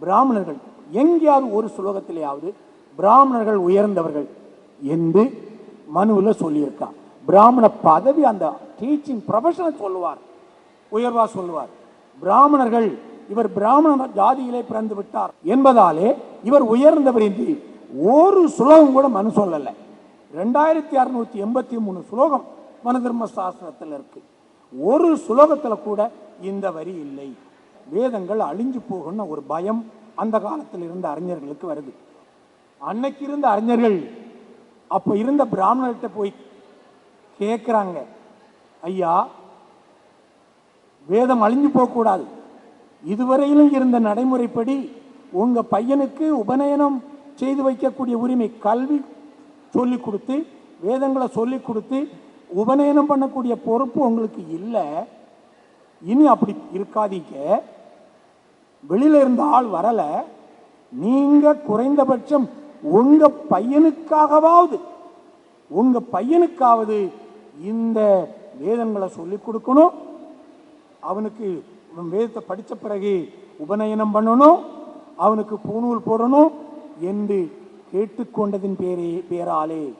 பிராமணர்கள். எங்கேயாவது ஒரு சுலோகத்திலேயாவது பிராமணர்கள் உயர்ந்தவர்கள் என்று மனுவில் சொல்லியிருக்கான் பிராமண பதவி அந்த டீச்சிங் ப்ரொஃபஷனை சொல்லுவார். உயர்வா சொல்லுவார். பிராமணர்கள் இவர் பிராமண ஜாதியிலே பிறந்து விட்டார் என்பதாலே இவர் உயர்ந்தவர் என்று ஒரு சுலோகம் கூட மனு சொல்லலை. ரெண்டாயிரத்தி அறுநூத்தி எண்பத்தி மூணு சுலோகம் மனு தர்ம சாஸ்திரத்தில் இருக்கு. ஒரு சுலோகத்தில் கூட இந்த வரி இல்லை. வேதங்கள் அழிஞ்சு போகணும்னு ஒரு பயம் அந்த காலத்தில் இருந்த அறிஞர்களுக்கு வருது. அன்னைக்கு இருந்த அறிஞர்கள் அப்போ இருந்த பிராமணர்கிட்ட போய் கேட்குறாங்க ஐயா வேதம் அழிஞ்சு போகக்கூடாது இதுவரையிலும் இருந்த நடைமுறைப்படி உங்கள் பையனுக்கு உபநயனம் செய்து வைக்கக்கூடிய உரிமை கல்வி சொல்லிக் கொடுத்து வேதங்களை சொல்லிக் கொடுத்து உபநயனம் பண்ணக்கூடிய பொறுப்பு உங்களுக்கு இல்லை. இனி அப்படி இருக்காதீங்க. வெளியில இருந்த ஆள் வரல. நீங்க குறைந்தபட்சம் உங்க பையனுக்காகவாவது உங்க பையனுக்காவது இந்த வேதங்களை சொல்லிக் கொடுக்கணும். அவனுக்கு வேதத்தை படித்த பிறகு உபநயனம் பண்ணணும். அவனுக்கு பூநூல் போடணும் என்று கேட்டுக்கொண்டதின் பேரே பேராலே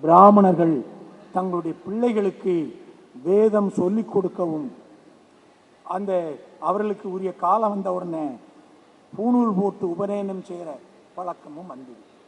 பிராமணர்கள் தங்களுடைய பிள்ளைகளுக்கு வேதம் சொல்லிக் கொடுக்கவும் அந்த அவர்களுக்கு உரிய காலம் வந்த உடனே பூணூல் போட்டு உபநயனம் செய்கிற பழக்கமும் வந்துடும்